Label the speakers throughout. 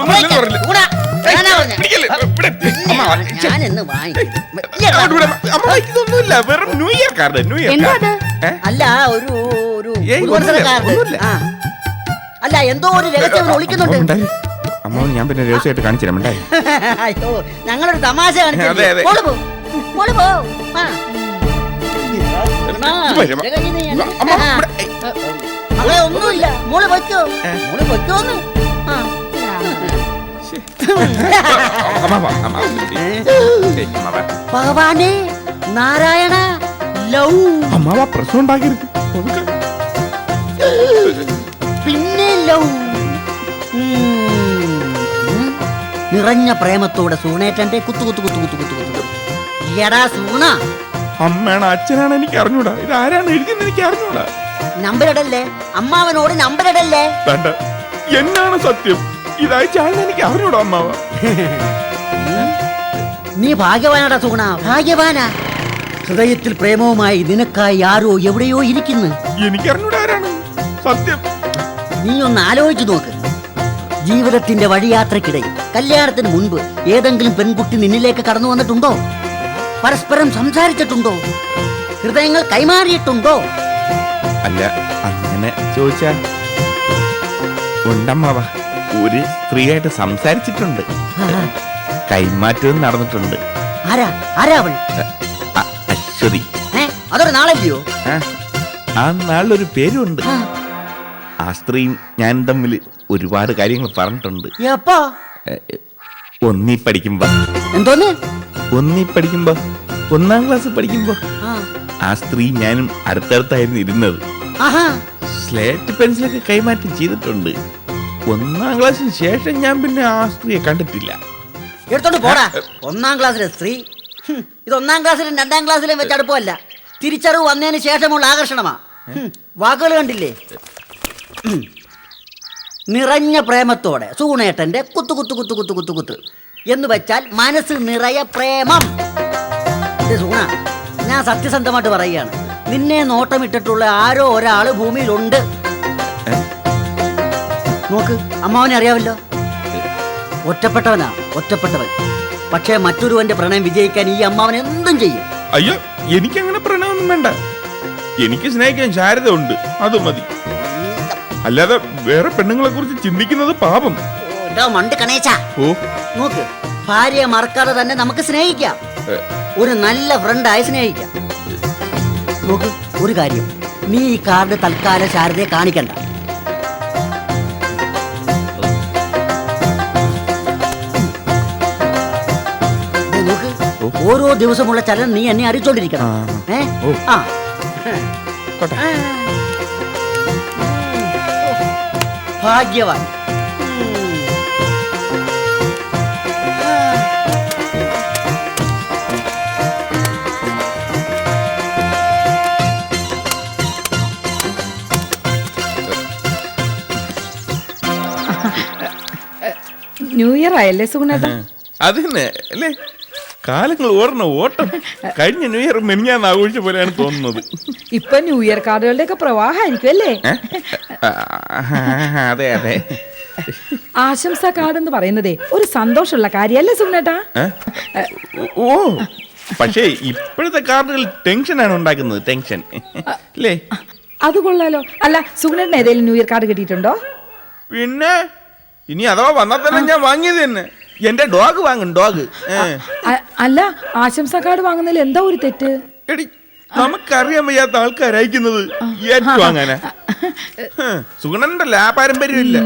Speaker 1: വിടാം. വെറും new year card new year card
Speaker 2: അല്ല ഒരു ഒരു
Speaker 1: ഒന്നുമില്ല,
Speaker 2: കാർഡ്. അല്ല എന്തോ ഒരു രഹസ്യം ഒളിക്കുന്നുണ്ട്.
Speaker 1: അമ്മ ഞാൻ പിന്നെ രഹസ്യമായിട്ട് കാണിച്ചു തരാം
Speaker 2: അയ്യോ ഞങ്ങളൊരു തമാശ കാണിച്ചു ഒന്നുമില്ല. മോൾ
Speaker 1: ഏ.
Speaker 2: മോൾ പൊയ്ക്കോന്ന്. ഭഗവാനെ നാരായണ ലൗ.
Speaker 1: അമ്മാവ പ്രശ്നം ഉണ്ടാക്കരുത്.
Speaker 2: പിന്നെ ലൗ. നിറഞ്ഞ പ്രേമത്തോടെ സൂണേറ്റന്റെ കുത്തു കുത്തു കുത്തു കുത്തു കുത്തു കുത്തു എടാ സൂണ.
Speaker 1: അമ്മയാണ് അച്ഛനാണ് എനിക്ക് അറിഞ്ഞൂടാ. ഇത് ആരാണ് എഴുതിയെന്ന് എനിക്ക് അറിഞ്ഞൂടാ.
Speaker 2: നമ്പരിടല്ലേ അമ്മാവനോട് നമ്പരിടല്ലേ
Speaker 1: വേണ്ട. എന്നാണ് സത്യം? എനിക്ക് അറിഞ്ഞൂടാ അമ്മാവ.
Speaker 2: നീ ഭാഗ്യവാനാടാ സുഗുണ. ഭാഗ്യവാനാ. ഹൃദയത്തിൽ പ്രേമവുമായി നിനക്കായി ആരോ എവിടെയോ ഇരിക്കുന്നു.
Speaker 1: എനിക്ക് അറിഞ്ഞൂടാ ആരാണ്? സത്യം.
Speaker 2: നീ ഒന്ന് ആലോചിച്ചു നോക്ക്. ജീവിതത്തിന്റെ വഴിയാത്രക്കിടയിൽ കല്യാണത്തിന് മുൻപ് ഏതെങ്കിലും പെൺകുട്ടി നിന്നിലേക്ക് കടന്നു വന്നിട്ടുണ്ടോ? പരസ്പരം സംസാരിച്ചിട്ടുണ്ടോ? ഹൃദയങ്ങൾ കൈമാറിയിട്ടുണ്ടോ?
Speaker 1: അല്ല അങ്ങനെ ചോദിച്ചാൽ ഉണ്ടമ്മാവ. ഒരു സ്ത്രീയായിട്ട് സംസാരിച്ചിട്ടുണ്ട്. കൈമാറ്റവും നടന്നിട്ടുണ്ട്.
Speaker 2: ആരാ? ആരാ അവൾ?
Speaker 1: അശ്വതി.
Speaker 2: അതൊരു നാളല്ലയോ
Speaker 1: ആ, നാളിലൊരു പേരുണ്ട്.
Speaker 2: ആ,
Speaker 1: സ്ത്രീയും ഞാൻ തമ്മിൽ ഒരുപാട് കാര്യങ്ങൾ പറഞ്ഞിട്ടുണ്ട്. ഒന്നീ ഒന്നി പഠിക്കുമ്പോ.
Speaker 2: എന്തോന്ന്?
Speaker 1: ഒന്നി പഠിക്കുമ്പോ ഒന്നാം ക്ലാസ് പഠിക്കുമ്പോ.
Speaker 2: ആ,
Speaker 1: സ്ത്രീ ഞാനും അടുത്തടുത്തായിരുന്നു ഇരുന്നത്. സ്ലേറ്റ് പെൻസിലൊക്കെ കൈമാറ്റം ചെയ്തിട്ടുണ്ട്. ഒന്നാം ക്ലാസ്സിന് ശേഷം ഞാൻ പിന്നെ ആ സ്ത്രീയെ കണ്ടിട്ടില്ല.
Speaker 2: എടുത്തോണ്ട് പോടാ. ഒന്നാം ക്ലാസ്സിലെ സ്ത്രീ. ഹും, ഇത് ഒന്നാം ക്ലാസ്സിലും രണ്ടാം ക്ലാസ്സിലും വെച്ച് അടുപ്പമല്ല തിരിച്ചറിവ് വന്നതിന് ശേഷമുള്ള ആകർഷണമാ. ഹും, വാക്കുകൾ കണ്ടില്ലേ. നിറഞ്ഞ പ്രേമത്തോടെ സൂണേട്ടന്റെ കുത്തു കുത്തു കുത്തു കുത്തു കുത്തു കുത്ത് എന്ന് വെച്ചാൽ മനസ്സ് നിറയ പ്രേമം. ദേ സൂണ ഞാൻ സത്യസന്ധമായിട്ട് പറയുകയാണ്. നിന്നെ നോട്ടമിട്ടിട്ടുള്ള ആരോ ഒരാൾ ഭൂമിയിലുണ്ട്? നോക്ക് അമ്മാവനെ അറിയാവല്ലോ ഒറ്റപ്പെട്ടവനാ ഒറ്റപ്പെട്ടവൻ. പക്ഷേ മറ്റൊരുവന്റെ പ്രണയം വിജയിക്കാൻ ഈ അമ്മാവൻ എന്തും ചെയ്യും.
Speaker 1: അയ്യോ എനിക്ക് അങ്ങനെ പ്രണയമൊന്നും വേണ്ട. എനിക്ക് സ്നേഹിക്കാൻ ശാരദ ഉണ്ട് അത് മതി. അല്ലാതെ വേറെ പെണ്ണുങ്ങളെ കുറിച്ച് ചിന്തിക്കുന്നത് പാപം.
Speaker 2: മണ്ട് കണേച്ച.
Speaker 1: ഓ.
Speaker 2: നോക്ക് ഭാര്യയെ മറക്കാതെ തന്നെ നമുക്ക് സ്നേഹിക്കാം. ഒരു നല്ല ഫ്രണ്ടായി സ്നേഹിക്കാം. നോക്ക് ഒരു കാര്യം. നീ ഈ കാർഡ് തൽക്കാലം ശാരദയെ കാണിക്കണ്ട. ഓരോ ദിവസമുള്ള ചലനം നീ എന്നെ അറിയിച്ചോണ്ടിരിക്കണം.
Speaker 1: ആ.
Speaker 2: ഏ. ആ. ഭാഗ്യവാൻ.
Speaker 3: ന്യൂ ഇയർ ആയല്ലേ സുഗുണ
Speaker 1: അത് തന്നെ അല്ലേ? കാലങ്ങൾ ഓടണ ഓട്ടം കഴിഞ്ഞ ന്യൂ ഇയർ മെനിഞ്ഞാന്ന് ആഘോഷിച്ച പോലെയാണ് തോന്നുന്നത്.
Speaker 3: ഇപ്പൊ ന്യൂ ഇയർ കാർഡുകളുടെ ഒക്കെ പ്രവാഹമായിരിക്കും അല്ലേ?
Speaker 1: അതെ അതെ.
Speaker 3: ആശംസ കാർഡ് എന്ന് പറയുന്നതേ ഒരു സന്തോഷമുള്ള കാര്യല്ലേ സുഗുണേട്ടാ
Speaker 1: ഓ പക്ഷേ ഇപ്പോഴത്തെ കാർഡുകൾ ടെൻഷനാണ് ഉണ്ടാക്കുന്നത് ടെൻഷൻ. അല്ലേ
Speaker 3: അത് കൊള്ളാലോ. അല്ല സുഗ്നേട്ടന് ഏതെങ്കിലും ന്യൂ ഇയർ കാർഡ് കിട്ടിയിട്ടുണ്ടോ?
Speaker 1: പിന്നെ ഇനി അഥവാ വന്നാൽ തന്നെ ഞാൻ വാങ്ങിയത് തന്നെ. എന്റെ ഡോഗ് വാങ്ങും ഡോഗ്.
Speaker 3: അ- അല്ല ആശംസ കാർഡ് വാങ്ങുന്നതിൽ എന്താ ഒരു തെറ്റ്?
Speaker 1: എടി നമുക്കറിയാൻ വയ്യാത്ത ആൾക്കാർ അയക്കുന്നത് സുഗണന്റെ ആ പാരമ്പര്യമില്ല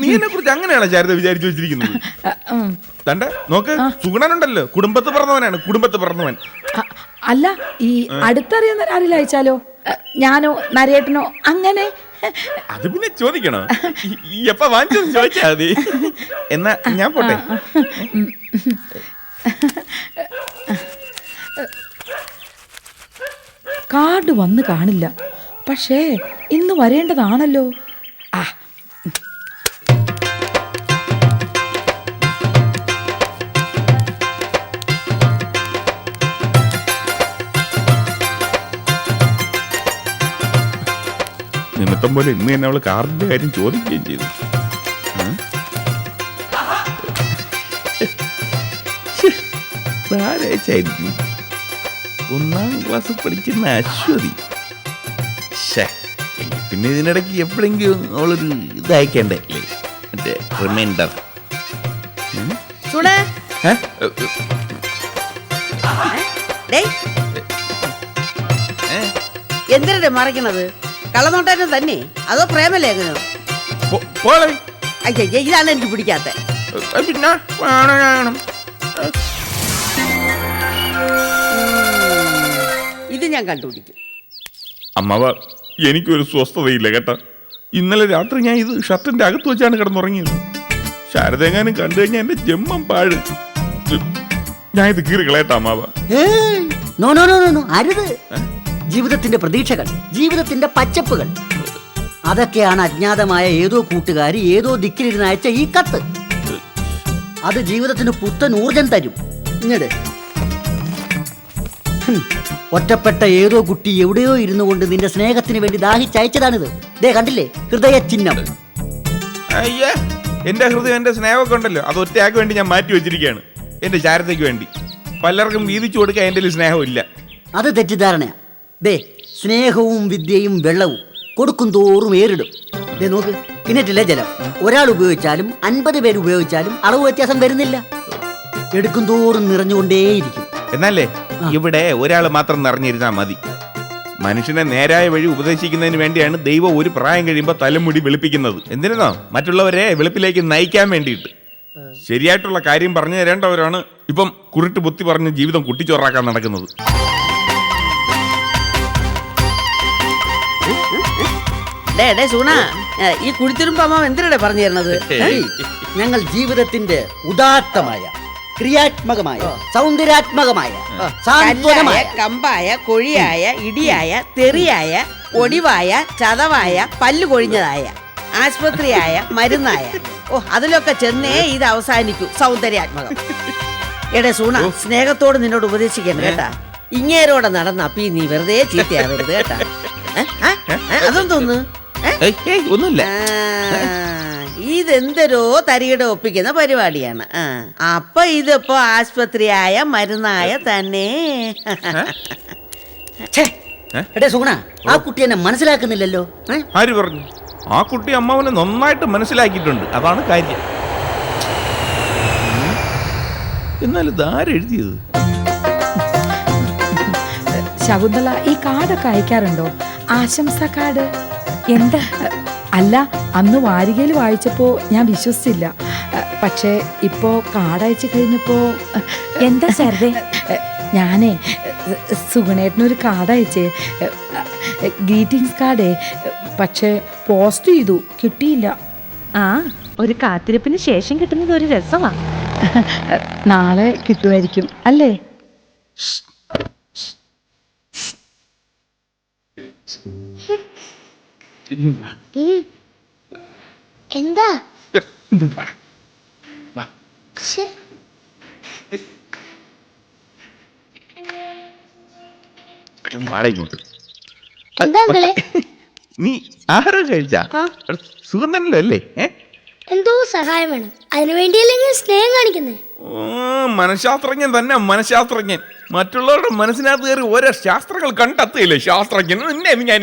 Speaker 1: നീ എന്നെ കുറിച്ച് അങ്ങനെയാണ് ചാരിത വിചാരിച്ചു വെച്ചിരിക്കുന്നത്?
Speaker 3: അ, ഉം.
Speaker 1: തണ്ട നോക്ക് സുഗണനുണ്ടല്ലോ. കുടുംബത്ത് പിറന്നവനാണ് കുടുംബത്ത് പിറന്നവൻ.
Speaker 3: അ- അല്ല ഈ അടുത്തറിയുന്ന ആരെങ്കിലും അയച്ചാലോ? അ, ഞാനോ നരേട്ടനോ അങ്ങനെ
Speaker 1: അത് പിന്നെ ചോദിക്കണോ? എപ്പ വാങ്ങിച്ചു ചോദിച്ചാ മതി. എന്നാ ഞാൻ പോട്ടെ.
Speaker 3: കാർഡ് വന്ന് കാണില്ല. പക്ഷേ ഇന്ന് വരേണ്ടതാണല്ലോ.
Speaker 1: ഇഷ്ടം പോലെ ഇന്ന് തന്നെ അവൾ കാറിന്റെ കാര്യം ചോദിക്കുകയും ചെയ്തു. ആരയച്ചായിരിക്കും ഒന്നാം ക്ലാസ് പഠിക്കുന്ന അശ്വതി. പിന്നെ ഇതിനിടയ്ക്ക് എപ്പോഴെങ്കിലും അവളൊരു ഇതയക്കണ്ടേ? മറ്റേ റിമൈൻഡർ
Speaker 4: എന്തിനാ മറക്കണത്? കള്ളനോട്ടേറ്റം തന്നെ. അതോ പ്രേമലേഖനോ? അയ്യ ഇതാണ് എനിക്ക് പിടിക്കാത്ത.
Speaker 1: പിന്നെ?
Speaker 4: ഇത് ഞാൻ കണ്ടുപിടിക്കും.
Speaker 1: അമ്മവ എനിക്കൊരു സ്വസ്ഥതയില്ല കേട്ടാ. ഇന്നലെ രാത്രി ഞാൻ ഇത് ഷർട്ടിന്റെ അകത്ത് വെച്ചാണ് കിടന്നുറങ്ങിയത്. ശാരദേങ്ങാനും കണ്ടു കഴിഞ്ഞാൽ എന്റെ ജമ്മം പാഴ്. ഞാൻ ഇത് കീറി കളയട്ടാ അമ്മാവ.
Speaker 2: നോ നോ നോ, നോ അരുത് ജീവിതത്തിന്റെ പ്രതീക്ഷകൾ ജീവിതത്തിന്റെ പച്ചപ്പുകൾ. അതൊക്കെയാണ് അജ്ഞാതമായ ഏതോ കൂട്ടുകാരി ഏതോ ദിക്കിലിരുന്ന് അയച്ച ഈ കത്ത്. അത് ജീവിതത്തിന് പുത്തൻ ഊർജം തരും. ഇങ്ങട്. ഒറ്റപ്പെട്ട ഏതോ കുട്ടി എവിടെയോ ഇരുന്നു കൊണ്ട് നിന്റെ സ്നേഹത്തിന് വേണ്ടി ദാഹിച്ചയച്ചതാണിത്. ദേ കണ്ടില്ലേ? ഹൃദയ ചിഹ്നം.
Speaker 1: അയ്യേ എന്റെ ഹൃദയം എന്റെ സ്നേഹമൊക്കെ ഉണ്ടല്ലോ. അത് ഒറ്റയാൾക്ക് വേണ്ടി ഞാൻ മാറ്റി വെച്ചിരിക്കുകയാണ്. എന്റെ ചാരത്തേക്ക് വേണ്ടി. പലർക്കും വീതിച്ചു കൊടുക്കാൻ എന്റെ സ്നേഹമില്ല.
Speaker 2: അത് തെറ്റിദ്ധാരണയാ. ദേ സ്നേഹവും വിദ്യയും വെള്ളവും കൊടുക്കും തോറും ഏറിടും. ദേ നോക്ക് കിണറ്റിലെ ജലം. ഒരാൾ ഉപയോഗിച്ചാലും അൻപത് പേര് ഉപയോഗിച്ചാലും അളവ് വ്യത്യാസം വരുന്നില്ല. എടുക്കും തോറും നിറഞ്ഞുകൊണ്ടേയിരിക്കും.
Speaker 1: എന്നല്ലേ ഇവിടെ ഒരാൾ മാത്രം നിറഞ്ഞിരുന്നാ മതി. മനുഷ്യനെ നേരായ വഴി ഉപദേശിക്കുന്നതിന് വേണ്ടിയാണ് ദൈവം ഒരു പ്രായം കഴിയുമ്പോൾ തലമുടി വെളുപ്പിക്കുന്നത്. എന്തിനാ? മറ്റുള്ളവരെ വെളുപ്പിലേക്ക് നയിക്കാൻ വേണ്ടിയിട്ട്. ശരിയായിട്ടുള്ള കാര്യം പറഞ്ഞു തരേണ്ടവരാണ് ഇപ്പം കുരുട്ട് ബുദ്ധി പറഞ്ഞ് ജീവിതം കുട്ടിച്ചോറാക്കാൻ നടക്കുന്നത്.
Speaker 4: ഡേ ഡേ സുണ. ഈ കുടിത്തിരുമ്പോ അമ്മ എന്തിനാ പറഞ്ഞു
Speaker 2: തരുന്നത് ഞങ്ങൾ ജീവിതത്തിന്റെ ഉദാത്തമായ ക്രിയാത്മകമായ സൗന്ദര്യാത്മകമായ സാന്ത്വനമായ
Speaker 4: കമ്പായ കൊഴിയായ ഇടിയായ തെറിയായ ഒടിവായ ചതവായ പല്ലു കൊഴിഞ്ഞതായ ആശുപത്രിയായ മരുന്നായ. ഓ അതിലൊക്കെ ചെന്നേ ഇത് അവസാനിക്കൂ. സൗന്ദര്യാത്മകം. എടേ സൂണ സ്നേഹത്തോട് നിന്നോട് ഉപദേശിക്കണം കേട്ടാ. ഇങ്ങേരോടെ നടന്ന അപ്പീ നീ വെറുതെ ചീത്തയാവരുത് കേട്ടാ? ആ?
Speaker 1: ഏയ്, ഒന്നുമില്ല.
Speaker 4: ഇതെന്തരോ തരികിട ഒപ്പിക്കുന്ന പരിപാടിയാണ്. ആ അപ്പൊ ഇതിപ്പോ ആസ്പത്രിയായ മരുന്നായ തന്നെ.
Speaker 2: എടേ സുഗുണ ആ കുട്ടി എന്നെ മനസ്സിലാക്കുന്നില്ലല്ലോ. ഏ?
Speaker 1: ആര് പറഞ്ഞു? ആ കുട്ടി അമ്മാവനെ നന്നായിട്ട് മനസ്സിലാക്കിയിട്ടുണ്ട്. അതാണ് കാര്യം. ഉം. എന്നാൽ ഇത് ആരെഴുതിയത്
Speaker 3: ശകുന്തള ഈ കാർഡൊക്കെ അയക്കാറുണ്ടോ? ആശംസ കാർഡ്. എന്താ? അല്ല അന്ന് വാരികയിൽ വായിച്ചപ്പോൾ ഞാൻ വിശ്വസിച്ചില്ല. പക്ഷേ ഇപ്പോ കാർഡ് കഴിഞ്ഞപ്പോൾ കഴിഞ്ഞപ്പോ എന്താ സാറേ ഞാനേ സുഗണേട്ടനൊരു കാർഡ് അയച്ചേ ഗ്രീറ്റിംഗ്സ് കാർഡേ പക്ഷേ പോസ്റ്റ് ചെയ്തു കിട്ടിയില്ല.
Speaker 5: ആ ഒരു കാത്തിരിപ്പിന് ശേഷം കിട്ടുന്നത് ഒരു രസമാണ്
Speaker 3: നാളെ കിട്ടുമായിരിക്കും അല്ലേ.
Speaker 6: എന്താ?
Speaker 1: നീ ആഹാരം കഴിച്ചാ? സുഗന്ധനല്ലോ അല്ലേ? ഏഹ്
Speaker 6: എന്തോ സഹായം വേണം. അതിനുവേണ്ടിയല്ലേ ഞാൻ സ്നേഹം
Speaker 1: കാണിക്കുന്നത് മനഃശാസ്ത്രജ്ഞൻ തന്നെ മനഃശാസ്ത്രജ്ഞൻ. മറ്റുള്ളവരുടെ മനസ്സിനകത്ത് കയറി ഓരോ ശാസ്ത്രങ്ങൾ കണ്ടെത്തിയില്ലേ ശാസ്ത്രജ്ഞൻ ഞാൻ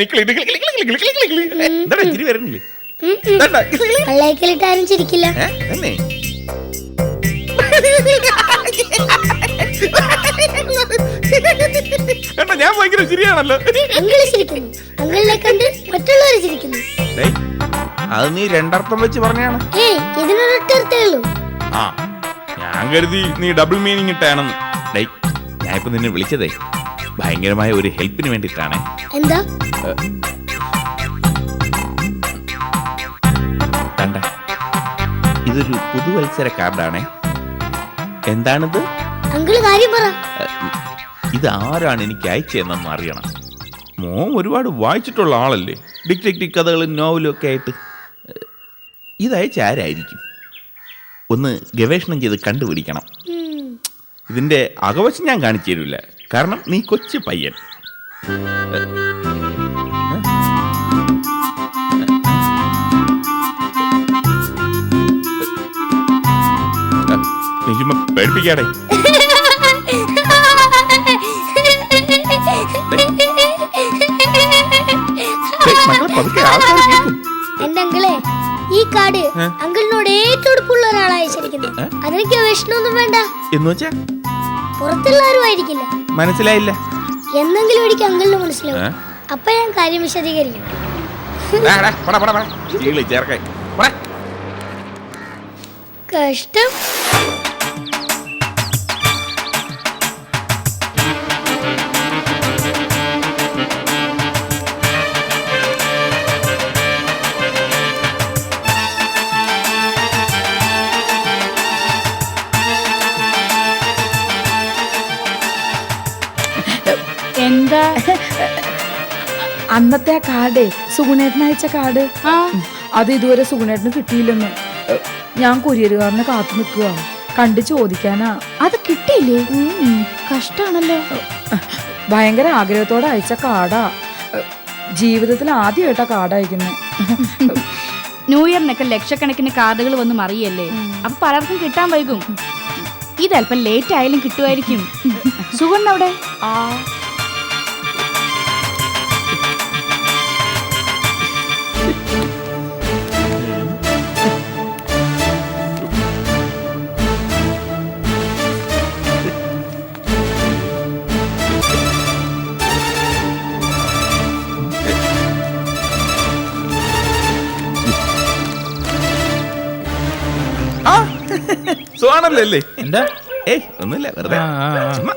Speaker 6: ചിരിക്കില്ല.
Speaker 1: ഞാൻ ഭയങ്കര ശരിയാണല്ലോ
Speaker 6: കണ്ട് മറ്റുള്ളവർ ചിരിക്കുന്നു.
Speaker 1: അത് നീ രണ്ടർത്ഥം വെച്ച് പറഞ്ഞാണ്. ആ ഞാൻ കരുതി നീ ഡബിൾ മീനിങ് ഇട്ടാണെന്ന്. ഞാൻ ഇപ്പൊ നിന്നെ വിളിച്ചതേ ഭയങ്കരമായ ഒരു ഹെൽപ്പിന് വേണ്ടിട്ടാണ്
Speaker 6: എന്താ?
Speaker 1: കണ്ട ഇതൊരു പുതുവത്സര കാർഡാണേ. എന്താണിത്?
Speaker 6: അങ്കിൾ കാര്യം പറ.
Speaker 1: ഇത് ആരാണ് എനിക്ക് അയച്ചതെന്നൊന്ന് അറിയണം. മോൻ ഒരുപാട് വായിച്ചിട്ടുള്ള ആളല്ലേ ഡിറ്റക്റ്റീവ് കഥകളും നോവലും ഒക്കെ ആയിട്ട് ഇതയച്ച ആരായിരിക്കും ഒന്ന് ഗവേഷണം ചെയ്ത് കണ്ടുപിടിക്കണം ഇതിന്റെ അകവശം ഞാൻ കാണിച്ചു തരില്ല കാരണം നീ കൊച്ചു പയ്യൻ പേടിപ്പിക്കാടെ
Speaker 6: എന്റെ അങ്കിളെ ഈ കാർഡ് അങ്കിളിനോട് ഏറ്റവും അടുപ്പുള്ള ഒരാളാ അയച്ചിരിക്കുന്നത് അതിനൊക്കെ വിഷമൊന്നും വേണ്ട.
Speaker 1: എന്ന് വെച്ചാ?
Speaker 6: പുറത്തുള്ള ആരും ആയിരിക്കില്ല
Speaker 1: മനസ്സിലായില്ല.
Speaker 6: എന്നെങ്കിലും ഒരിക്കൽ അങ്കിളിന് മനസ്സിലാവും? അപ്പൊ ഞാൻ കാര്യം വിശദീകരിക്കും. കഷ്ടം.
Speaker 3: അന്നത്തെ ആ കാർഡേ സുഗുണേട്ടൻ അയച്ച കാർഡ്. അത് ഇതുവരെ സുഗുണേട്ടന് കിട്ടിയില്ലെന്ന്. ഞാൻ കൊരിയറുകാരനെ കാത്തു നിൽക്കുക കണ്ടു ചോദിക്കാനാ.
Speaker 7: അത് കിട്ടിയില്ലേ? കഷ്ടാണല്ലോ.
Speaker 3: ഭയങ്കര ആഗ്രഹത്തോടെ അയച്ച കാർഡാ. ജീവിതത്തിൽ ആദ്യമായിട്ടാ കാർഡ് അയക്കുന്നത്
Speaker 7: ന്യൂ ഇയറിനൊക്കെ ലക്ഷക്കണക്കിന് കാർഡുകൾ വന്ന് മറിയല്ലേ? അപ്പൊ പലർക്കും കിട്ടാൻ വൈകും. ഇതല്പം ലേറ്റ് ആയാലും കിട്ടുമായിരിക്കും. സുഗണ്ണ അവിടെ?
Speaker 3: ആ
Speaker 1: ആ, സുഖാണല്ലോ അല്ലേ എന്താ? ഏയ് ഒന്നുമില്ല വെറുതെ. ചുമ്മാ.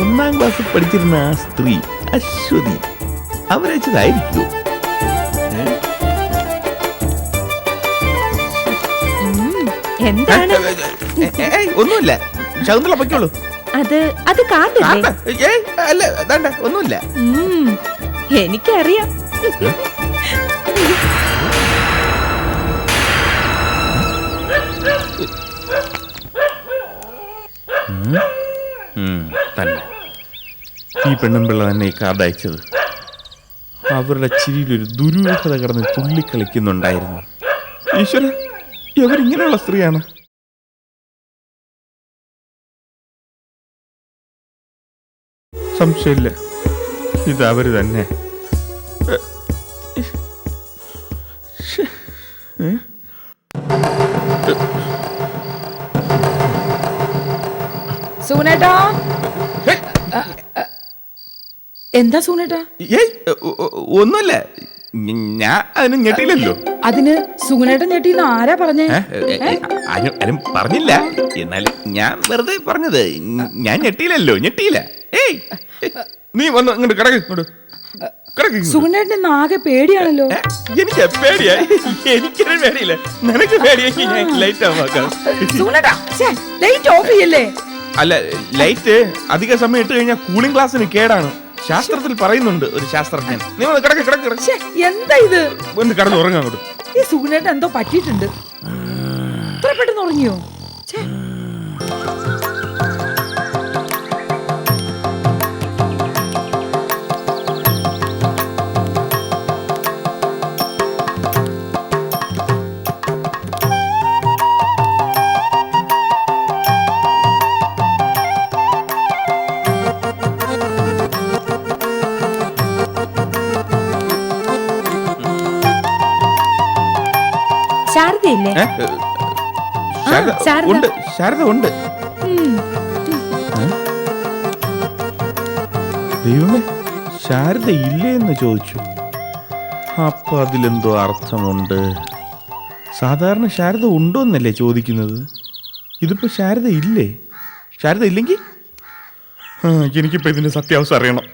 Speaker 1: ഒന്നാം ക്ലാസ് പഠിച്ചിരുന്ന ആ സ്ത്രീ അശ്വതി അവരയച്ചതായിരിക്കോ
Speaker 5: എന്താണ്?
Speaker 1: ഏയ് ഒന്നുമില്ല. ശകുന്തള പൊയ്ക്കോളൂ.
Speaker 5: അത് അത് കാർഡല്ലേ
Speaker 1: അല്ല ഒന്നുമില്ല.
Speaker 5: എനിക്കറിയാം.
Speaker 1: ഉം, തന്നെ. ഈ പെണ്ണുമ്പിള്ള തന്നെ ഈ കാർഡ് അയച്ചത്. അവരുടെ ചിരിയിൽ ഒരു ദുരൂഹത കടന്ന് തുള്ളിക്കളിക്കുന്നുണ്ടായിരുന്നു. ഈശ്വര ഇവരിങ്ങനെയുള്ള സ്ത്രീയാണ്. സംശയമില്ല. ഇത് അവർ തന്നെ.
Speaker 3: സൂനേട്ടാ? എന്താ സൂനേട്ടാ?
Speaker 1: ഏയ് ഒന്നുമില്ല. ഞാൻ അതിന് ഞെട്ടിയില്ലല്ലോ.
Speaker 3: അതിന് സുഗുണേട്ടൻ ഞെട്ടിന്ന് ആരാ പറഞ്ഞേ?
Speaker 1: ആരും ആരും പറഞ്ഞില്ല. എന്നാലും ഞാൻ വെറുതെ പറഞ്ഞത്. ഞാൻ ഞെട്ടിയില്ലല്ലോ ഞെട്ടിയില്ല. ഏയ്! നീ വന്ന് ഇങ്ങോട്ട് കിടക്ക് ഇങ്ങോട്ട്. കിടക്ക്.
Speaker 3: സുഗുണേട്ടൻ ആകെ പേടിയാണല്ലോ.
Speaker 1: എനിക്ക് പേടിയായി. എനിക്കൊരു പേടിയില്ല. നിനക്ക് പേടിയാക്കി ഞാൻ ലൈറ്റ് ആവാക്കാം
Speaker 3: സുഗുണേട്ടാ ലൈറ്റ് ഓഫ് ചെയ്യല്ലേ?
Speaker 1: അല്ല ലൈറ്റ് അധിക സമയം ഇട്ട് കഴിഞ്ഞാൽ കൂളിംഗ് ഗ്ലാസ്സിന് കേടാണ്. ശാസ്ത്രത്തിൽ പറയുന്നുണ്ട് ഒരു ശാസ്ത്രജ്ഞൻ. നീ വന്ന് കിടക്ക് കിടക്ക് കിടക്ക്.
Speaker 3: എന്താ ഇത്?
Speaker 1: ഒന്ന് കിടന്ന് ഉറങ്ങാൻ
Speaker 3: ഈ സുഗുണേട്ടൻ എന്തോ പറ്റിയിട്ടുണ്ട്. ഇത്ര പെട്ടെന്ന് ഉറങ്ങിയോ?
Speaker 1: ഉണ്ട്. ശാരദ ഉണ്ട്. ദൈവമേ ശാരദ ഇല്ലേ എന്ന് ചോദിച്ചു. അപ്പൊ അതിലെന്തോ അർത്ഥമുണ്ട്. സാധാരണ ശാരദ ഉണ്ടോ എന്നല്ലേ ചോദിക്കുന്നത്. ഇതിപ്പോ ശാരദ ഇല്ലേ? ശാരദ ഇല്ലെങ്കിൽ? എനിക്കിപ്പോ ഇതിന്റെ സത്യാവസ്ഥ അറിയണം.